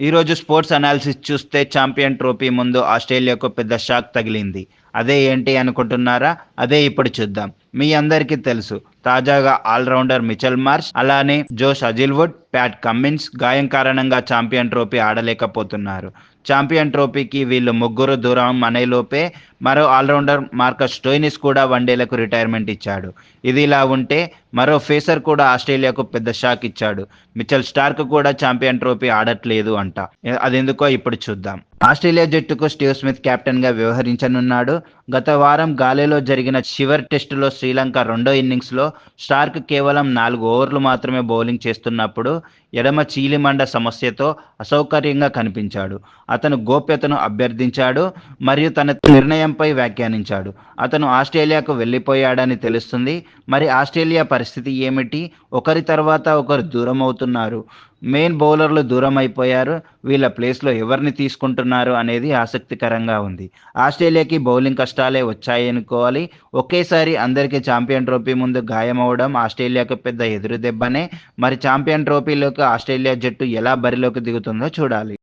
ఈరోజు sports analysis చూస్తే champion trophy ముందు ఆస్ట్రేలియాకు పెద్ద షాక్ తగిలింది. అదే ఏంటి అనుకుంటున్నారా? అదే ఇప్పుడు చూద్దాం. మీ అందరికీ తెలుసు. తాజాగా ఆల్రౌండర్ మిచెల్ మార్చ్ అలానే జోష్ అజిల్వుడ్ ప్యాట్ కమ్మిన్స్ గాయం కారణంగా ఛాంపియన్ ట్రోఫీ ఆడలేకపోతున్నారు. ఛాంపియన్ ట్రోఫీకి వీళ్ళు ముగ్గురు దూరం అనేలోపే మరో ఆల్రౌండర్ మార్కస్ స్టోయినిస్ కూడా వన్డేలకు రిటైర్మెంట్ ఇచ్చాడు. ఇది ఇలా ఉంటే మరో ఫేసర్ కూడా ఆస్ట్రేలియాకు పెద్ద షాక్ ఇచ్చాడు. మిచెల్ స్టార్క్ కూడా ఛాంపియన్ ట్రోఫీ ఆడట్లేదు అంట. అదెందుకో ఇప్పుడు చూద్దాం. ఆస్ట్రేలియా జట్టుకు స్టీవ్ స్మిత్ కెప్టెన్గా వ్యవహరించనున్నాడు. గత వారం గాలిలో జరిగిన చివరి టెస్టులో శ్రీలంక రెండో ఇన్నింగ్స్లో స్టార్క్ కేవలం నాలుగు ఓవర్లు మాత్రమే బౌలింగ్ చేస్తున్నప్పుడు ఎడమ చీలిమండ సమస్యతో అసౌకర్యంగా కనిపించాడు. అతను గోప్యతను అభ్యర్థించాడు మరియు తన నిర్ణయంపై వ్యాఖ్యానించాడు. అతను ఆస్ట్రేలియాకు వెళ్ళిపోయాడని తెలుస్తుంది. మరి ఆస్ట్రేలియా పరిస్థితి ఏమిటి? ఒకరి తర్వాత ఒకరు దూరం అవుతున్నారు మెయిన్ బౌలర్లు దూరం అయిపోయారు వీళ్ళ ప్లేస్లో ఎవరిని తీసుకుంటున్నారు అనేది ఆసక్తికరంగా ఉంది. ఆస్ట్రేలియాకి బౌలింగ్ కష్టాలే వచ్చాయి అనుకోవాలి ఒకేసారి అందరికీ ఛాంపియన్ ట్రోఫీ ముందు గాయం ఆస్ట్రేలియాకు పెద్ద ఎదురు దెబ్బనే మరి ఛాంపియన్ ట్రోఫీలోకి ఆస్ట్రేలియా జట్టు ఎలా బరిలోకి దిగుతుందో చూడాలి.